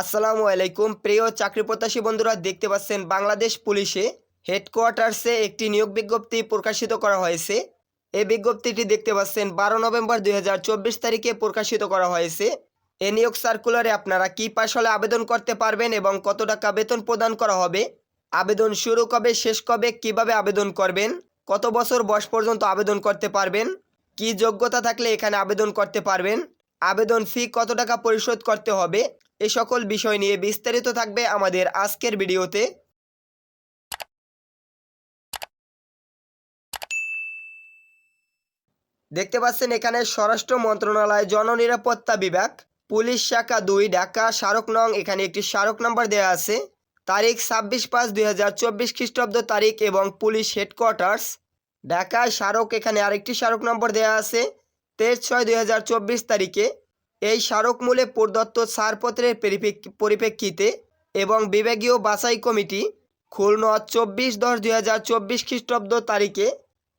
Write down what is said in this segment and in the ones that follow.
আসসালামু আলাইকুম। প্রিয় চাকরি প্রত্যাশী বন্ধুরা, দেখতে পাচ্ছেন বাংলাদেশ পুলিশে হেডকোয়ার্টার্সে একটি নিয়োগ বিজ্ঞপ্তি প্রকাশিত করা হয়েছে। এই বিজ্ঞপ্তিটি দেখতে পাচ্ছেন, বারো নভেম্বর দুই হাজার চব্বিশ তারিখে প্রকাশিত করা হয়েছে। এই নিয়োগ সার্কুলারে আপনারা কি পাশ হলে আবেদন করতে পারবেন এবং কত টাকা বেতন প্রদান করা হবে? আবেদন শুরু কবে, শেষ কবে, কীভাবে আবেদন করবেন? কত বছর বয়স পর্যন্ত আবেদন করতে পারবেন? কি যোগ্যতা থাকলে এখানে আবেদন করতে পারবেন? আবেদন ফি কত টাকা পরিশোধ করতে হবে? এই সকল বিষয় নিয়ে বিস্তারিত থাকবে আমাদের আজকের ভিডিওতে। দেখতে পাচ্ছেন এখানে স্বরাষ্ট্র মন্ত্রণালয় জননিরাপত্তা বিভাগ, পুলিশ শাখা দুই, ঢাকা স্মারক নং, এখানে একটি স্মারক নম্বর দেওয়া আছে। তারিখ ছাব্বিশ পাঁচ দুই হাজার চব্বিশ খ্রিস্টাব্দ তারিখ এবং পুলিশ হেডকোয়ার্টার্স, ঢাকায় স্মারক এখানে আরেকটি স্মারক নম্বর দেওয়া আছে, তেইশ ছয় দুই হাজার চব্বিশ তারিখে। এই স্মারক মূলে প্রদত্ত ছাড়পত্রের পরিপ্রেক্ষিতে এবং বিভাগীয় বাছাই কমিটি খুলনা চব্বিশ দশ দুই হাজার চব্বিশ খ্রিস্টাব্দ তারিখে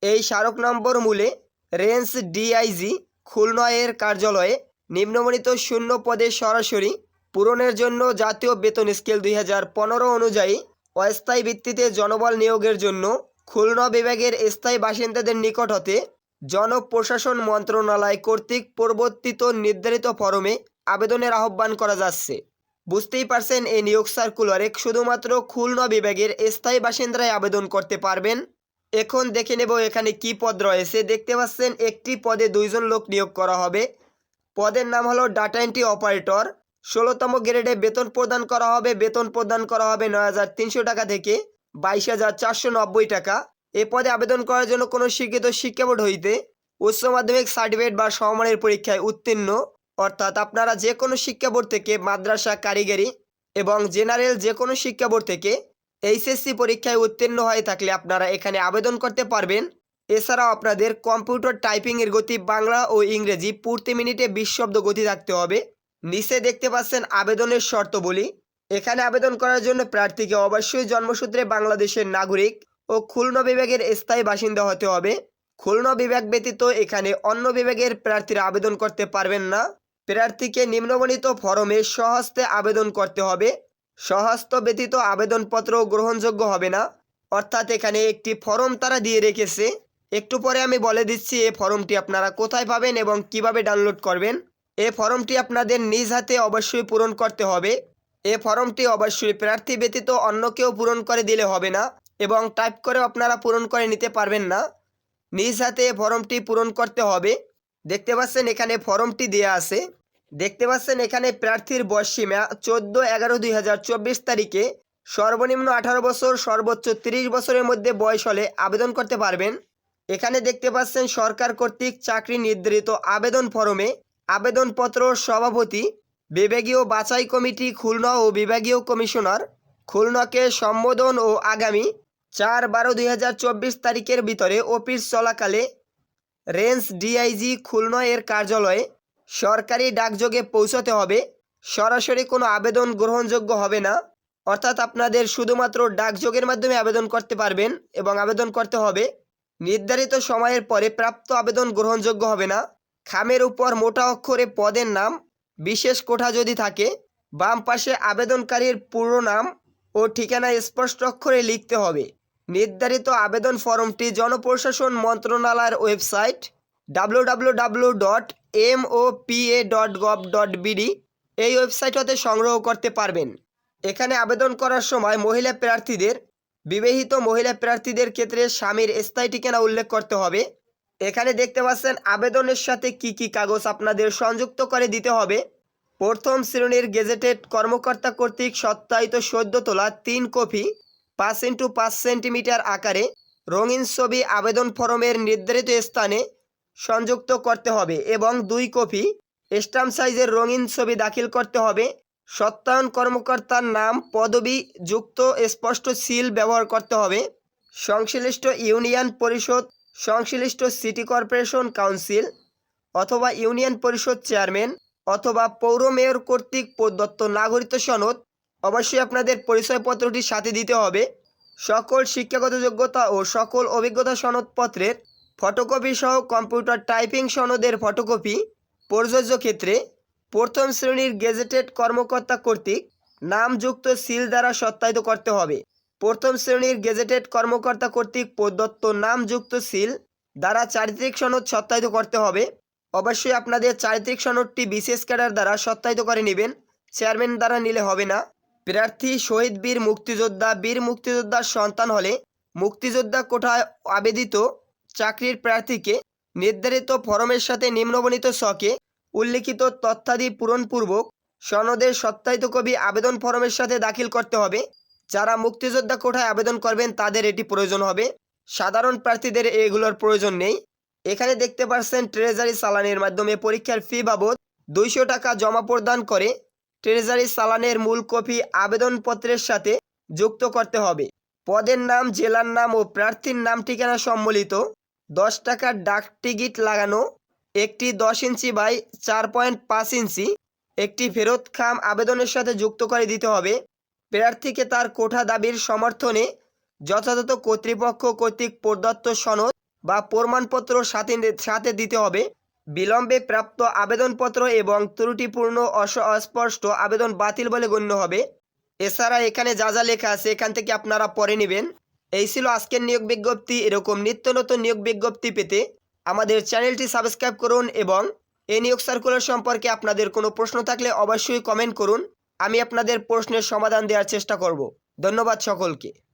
এই স্মারক নম্বর মূলে রেঞ্জ ডিআইজি খুলনা এর কার্যালয়ে নিম্নমণিত শূন্য পদে সরাসরি পূরণের জন্য জাতীয় বেতন স্কেল দুই হাজার পনেরো অনুযায়ী অস্থায়ী ভিত্তিতে জনবল নিয়োগের জন্য খুলনা বিভাগের স্থায়ী বাসিন্দাদের নিকট হতে জনপ্রশাসন মন্ত্রণালয় কর্তৃক প্রবর্তিত নির্ধারিত ফরমে আবেদনের আহ্বান করা যাচ্ছে। বুঝতেই পারছেন, এই নিয়োগ সার্কুলারে শুধুমাত্র খুলনা বিভাগের স্থায়ী বাসিন্দারাই আবেদন করতে পারবেন। এখন দেখে নেব এখানে কি পদ রয়েছে। দেখতে পাচ্ছেন, একটি পদে দুইজন লোক নিয়োগ করা হবে। পদের নাম হলো ডাটা এন্ট্রি অপারেটর। ষোলোতম গ্রেডে বেতন প্রদান করা হবে। বেতন প্রদান করা হবে নয় হাজার তিনশো টাকা থেকে বাইশ হাজার চারশো নব্বই টাকা। এ পদে আবেদন করার জন্য কোনো শিক্ষিত শিক্ষা বোর্ড হইতে উচ্চ মাধ্যমিক সার্টিফিকেট বা সমমানের পরীক্ষায় উত্তীর্ণ, অর্থাৎ আপনারা যে কোনো শিক্ষা বোর্ড থেকে মাদ্রাসা, কারিগরি এবং জেনারেল যে কোনো শিক্ষা বোর্ড থেকে এইচএসসি পরীক্ষায় উত্তীর্ণ হয়ে থাকলে আপনারা এখানে আবেদন করতে পারবেন। এছাড়াও আপনাদের কম্পিউটার টাইপিংয়ের গতি বাংলা ও ইংরেজি প্রতি মিনিটে বিশ শব্দ গতি থাকতে হবে। নিচে দেখতে পাচ্ছেন আবেদনের শর্তবলী। এখানে আবেদন করার জন্য প্রার্থীকে অবশ্যই জন্মসূত্রে বাংলাদেশের নাগরিক ও খুলনা বিভাগের স্থায়ী বাসিন্দা হতে হবে। খুলনা বিভাগ ব্যতীত এখানে অন্য বিভাগের প্রার্থীরা আবেদন করতে পারবেন না। প্রার্থীকে নিম্নবর্ণিত ফরমে স্বহস্তে আবেদন করতে হবে। স্বহস্ত ব্যতীত আবেদনপত্র গ্রহণযোগ্য হবে না। অর্থাৎ এখানে একটি ফর্ম তারা দিয়ে রেখেছে। একটু পরে আমি বলে দিচ্ছি এই ফর্মটি আপনারা কোথায় পাবেন এবং কীভাবে ডাউনলোড করবেন। এই ফর্মটি আপনাদের নিজ হাতে অবশ্যই পূরণ করতে হবে। এই ফর্মটি অবশ্যই প্রার্থী ব্যতীত অন্য কেউ পূরণ করে দিলে হবে না। এবং টাইপ করেও আপনারা পূরণ করে নিতে পারবেন না। নিজ হাতে ফর্মটি পূরণ করতে হবে। দেখতে পাচ্ছেন এখানে ফর্মটি দেয়া আছে। দেখতে পাচ্ছেন এখানে প্রার্থীর বয়সীমা চোদ্দ এগারো দুই তারিখে। সর্বনিম্ন আঠারো বছর, সর্বোচ্চ তিরিশ বছরের মধ্যে বয়স হলে আবেদন করতে পারবেন। এখানে দেখতে পাচ্ছেন সরকার কর্তৃক চাকরি নির্ধারিত আবেদন ফরমে আবেদনপত্র, সভাপতি, বিভাগীয় বাছাই কমিটি, খুলনা ও বিভাগীয় কমিশনার, খুলনাকে সম্বোধন ও আগামী চার বারো দুই তারিখের ভিতরে অফিস চলাকালে রেঞ্জ ডিআইজি খুলনা এর কার্যালয়ে সরকারি ডাকযোগে পৌঁছতে হবে। সরাসরি কোনো আবেদন গ্রহণযোগ্য হবে না। অর্থাৎ আপনাদের শুধুমাত্র ডাকযোগের মাধ্যমে আবেদন করতে পারবেন এবং আবেদন করতে হবে। নির্ধারিত সময়ের পরে প্রাপ্ত আবেদন গ্রহণযোগ্য হবে না। খামের উপর মোটা অক্ষরে পদের নাম, বিশেষ কোঠা যদি থাকে, বাম পাশে আবেদনকারীর পুরো নাম ও ঠিকানা স্পষ্ট অক্ষরে লিখতে হবে। নির্ধারিত আবেদন ফর্মটি জনপ্রশাসন মন্ত্রণালয়ের website W W W dot M O A dot gov dot এই ওয়েবসাইট হতে সংগ্রহ করতে পারবেন। এখানে আবেদন করার সময় মহিলা প্রার্থীদের, বিবাহিত মহিলা প্রার্থীদের ক্ষেত্রে স্বামীর স্থায়ী ঠিকানা উল্লেখ করতে হবে। এখানে দেখতে পাচ্ছেন আবেদনের সাথে কি কি কাগজ আপনাদের সংযুক্ত করে দিতে হবে। প্রথম শ্রেণির গেজেটেড কর্মকর্তা কর্তৃক সত্যায়িত সদ্য তোলা তিন কপি পাঁচ ইন্টু পাঁচ সেন্টিমিটার আকারে রঙিন ছবি আবেদন ফরমের নির্ধারিত স্থানে সংযুক্ত করতে হবে এবং দুই কপি স্টাম্প সাইজের রঙিন ছবি দাখিল করতে হবে। সত্যায়ন কর্মকর্তার নাম, পদবি, যুক্ত, স্পষ্ট সিল ব্যবহার করতে হবে। সংশ্লিষ্ট ইউনিয়ন পরিষদ, সংশ্লিষ্ট সিটি কর্পোরেশন কাউন্সিল অথবা ইউনিয়ন পরিষদ চেয়ারম্যান অথবা পৌর মেয়র কর্তৃক প্রদত্ত নাগরিকত্ব সনদ অবশ্যই আপনাদের পরিচয়পত্রটি সাথে দিতে হবে। সকল শিক্ষাগত যোগ্যতা ও সকল অভিজ্ঞতা সনদপত্রের ফটোকপি সহ কম্পিউটার টাইপিং সনদের ফটোকপি প্রযোজ্য ক্ষেত্রে প্রথম শ্রেণির গেজেটেড কর্মকর্তা কর্তৃক নামযুক্ত সিল দ্বারা সত্যায়িত করতে হবে। প্রথম শ্রেণির গেজেটেড কর্মকর্তা কর্তৃক প্রদত্ত নামযুক্ত সিল দ্বারা চারিত্রিক সনদ সত্যায়িত করতে হবে। অবশ্যই আপনাদের চারিত্রিক সনদটি বিশেষ ক্যাডার দ্বারা সত্যায়িত করে নেবেন। চেয়ারম্যান দ্বারা নিলে হবে না। প্রার্থী শহীদ বীর মুক্তিযোদ্ধা, বীর মুক্তিযোদ্ধার সন্তান হলে মুক্তিযোদ্ধা কোঠায় আবেদিত চাকরির প্রার্থীকে নির্ধারিত ফরমের সাথে নিম্নবণিত শকে উল্লিখিত তথ্যাদি পূরণপূর্বক সনদের সত্যায়িত কবি আবেদন ফরমের সাথে দাখিল করতে হবে। যারা মুক্তিযোদ্ধা কোঠায় আবেদন করবেন, তাদের এটি প্রয়োজন হবে। সাধারণ প্রার্থীদের এগুলোর প্রয়োজন নেই। এখানে দেখতে পাচ্ছেন ট্রেজারি চালানের মাধ্যমে পরীক্ষার ফি বাবদ দুইশো টাকা জমা প্রদান করে ট্রেজারি চালানের মূল কপি আবেদনপত্রের সাথে যুক্ত করতে হবে। পদের নাম, জেলার নাম ও প্রার্থীর নাম ঠিকানা সম্বলিত দশ টাকার ডাক টিকিট লাগানো, একটি দশ ইঞ্চি বাই চার পয়েন্ট পাঁচ ইঞ্চি, একটি ফেরত খাম আবেদনের সাথে যুক্ত করে দিতে হবে। প্রার্থীকে তার কোঠা দাবির সমর্থনে যথাযথ কর্তৃপক্ষ কর্তৃক প্রদত্ত সনদ বা প্রমাণপত্র সাথে সাথে দিতে হবে। বিলম্বে প্রাপ্ত আবেদনপত্র এবং ত্রুটিপূর্ণ অস- অস্পষ্ট আবেদন বাতিল বলে গণ্য হবে। এছাড়া এখানে যা যা লেখা আছে এখান থেকে আপনারা পড়ে নেবেন। এই ছিল আজকের নিয়োগ বিজ্ঞপ্তি। এরকম নিত্য নতুন নিয়োগ বিজ্ঞপ্তি পেতে আমাদের চ্যানেলটি সাবস্ক্রাইব করুন এবং এই নিয়োগ সার্কুলার সম্পর্কে আপনাদের কোনো প্রশ্ন থাকলে অবশ্যই কমেন্ট করুন। আমি আপনাদের প্রশ্নের সমাধান দেওয়ার চেষ্টা করব। ধন্যবাদ সকলকে।